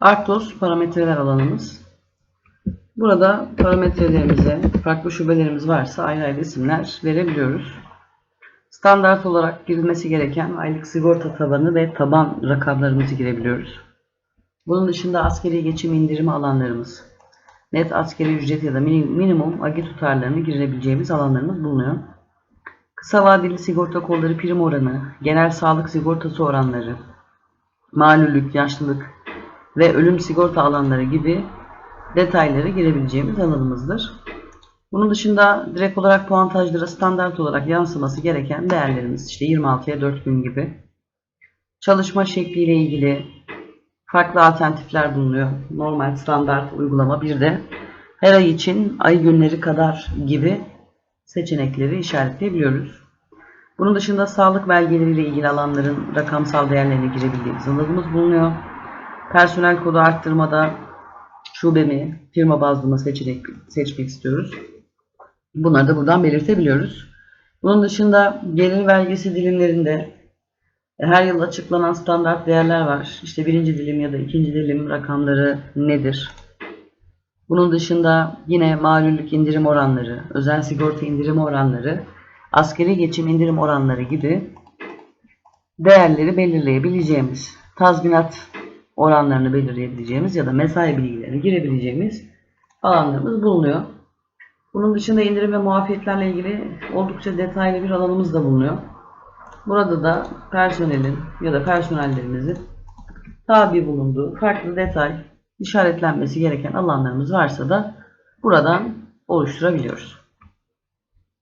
Arctos parametreler alanımız. Burada parametrelerimize farklı şubelerimiz varsa ayrı ayrı isimler verebiliyoruz. Standart olarak girilmesi gereken aylık sigorta tabanı ve taban rakamlarımızı girebiliyoruz. Bunun dışında askeri geçim indirimi alanlarımız, net askeri ücret ya da mini- minimum agi tutarlarını girebileceğimiz alanlarımız bulunuyor. Kısa vadeli sigorta kolları prim oranı, genel sağlık sigortası oranları, malulük, yaşlılık ve ölüm sigorta alanları gibi detayları girebileceğimiz alanımızdır. Bunun dışında direkt olarak puantajlara standart olarak yansıması gereken değerlerimiz işte 26'ya 4 gün gibi. Çalışma şekliyle ilgili farklı alternatifler bulunuyor. Normal standart uygulama bir de her ay için ay günleri kadar gibi seçenekleri işaretleyebiliyoruz. Bunun dışında sağlık belgeleriyle ilgili alanların rakamsal değerlerine girebildiğimiz alanımız bulunuyor. Personel kodu arttırmada şube mi, firma bazlı mı seçenek, seçmek istiyoruz. Bunları da buradan belirtebiliyoruz. Bunun dışında gelir vergisi dilimlerinde her yıl açıklanan standart değerler var. İşte birinci dilim ya da ikinci dilim rakamları nedir? Bunun dışında yine malüllük indirim oranları, özel sigorta indirim oranları, askeri geçim indirim oranları gibi değerleri belirleyebileceğimiz, tazminat oranlarını belirleyebileceğimiz ya da mesai bilgilerini girebileceğimiz alanlarımız bulunuyor. Bunun dışında indirim ve muafiyetlerle ilgili oldukça detaylı bir alanımız da bulunuyor. Burada da personelin ya da personellerimizin tabi bulunduğu farklı detay işaretlenmesi gereken alanlarımız varsa da buradan oluşturabiliyoruz.